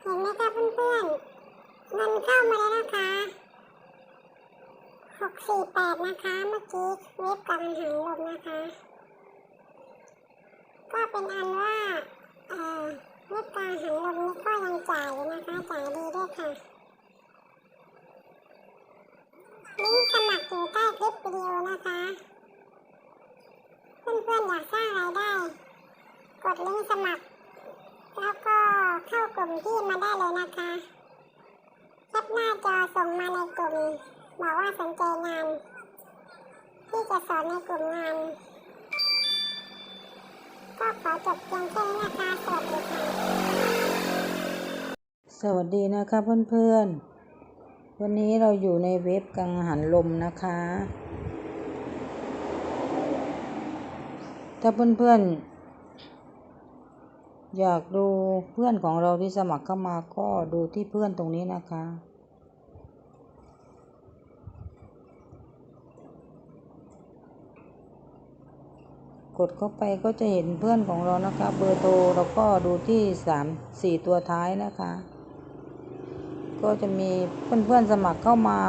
เห็นไหมคะเพื่อนๆเงินเข้ามาแล้วนะคะหกสี่แปดนะคะ เมื่อกี้เว็บกังหันลมนะคะ ก็เป็นอันว่าเอ่อเว็บกังหันลมนี้ก็ยังจ่ายอยู่นะคะ จ่ายดีด้วยค่ะลิงก์สมัครอยู่ใต้คลิปวิดีโอนะคะ เพื่อนๆอยากสร้างรายได้ กดลิงก์สมัคร แล้วก็เข้ากลุ่ มที่มาได้เลยนะคะแคปหน้าจอส่งมาในกลุ่ม บอกว่าสนใจงาน ที่จะสอนในกลุ่มงาน ก็ขอจบเพียงแค่นี้นะคะสวัสดีค่ะ สวัสดีนะคะเพื่อนๆ วันนี้เราอยู่ในเว็บกังหันลมนะคะ ถ้าเพื่อนๆ อยากดูเพื่อนของเราที่สมัครเข้ามาก็ดูที่เพื่อนตรงนี้นะคะ กดเข้าไปก็จะเห็นเพื่อนของเรานะคะ เบอร์โทรแล้วก็ดูที่สามสี่ตัวท้ายนะคะ ก็จะมีเพื่อนๆสมัครเข้ามา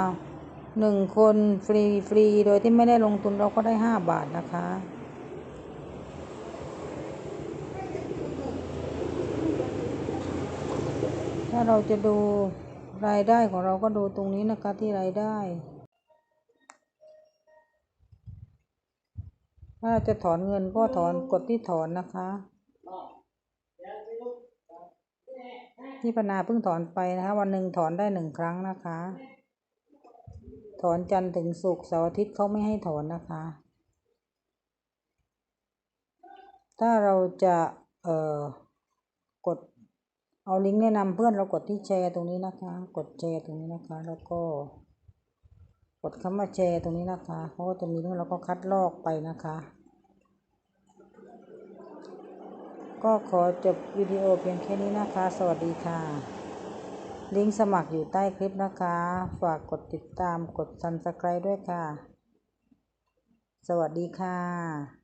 หนึ่งคนฟรีฟรีโดยที่ไม่ได้ลงทุนเราก็ได้ห้าบาทนะคะ ถ้าเราจะดูรายได้ของเราก็ดูตรงนี้นะคะที่รายได้ ถ้าเราจะถอนเงินก็ถอนกดที่ถอนนะคะ ที่ปนาเพิ่งถอนไปนะคะ วันหนึ่งถอนได้หนึ่งครั้งนะคะ ถอนจันทร์ถึงศุกร์เสาร์อาทิตย์เขาไม่ให้ถอนนะคะ ถ้าเราจะเอ่อกด เอาลิงก์แนะนำเพื่อนเรากดที่แชร์ตรงนี้นะคะ กดแชร์ตรงนี้นะคะ แล้วก็ กดคำว่าแชร์ตรงนี้นะคะเขาก็จะมีเรื่องเราก็คัดลอกไปนะคะ ก็ขอจบวิดีโอเพียงแค่นี้นะคะ สวัสดีค่ะ ลิงก์สมัครอยู่ใต้คลิปนะคะ ฝากกดติดตามกด subscribe ด้วยค่ะ สวัสดีค่ะ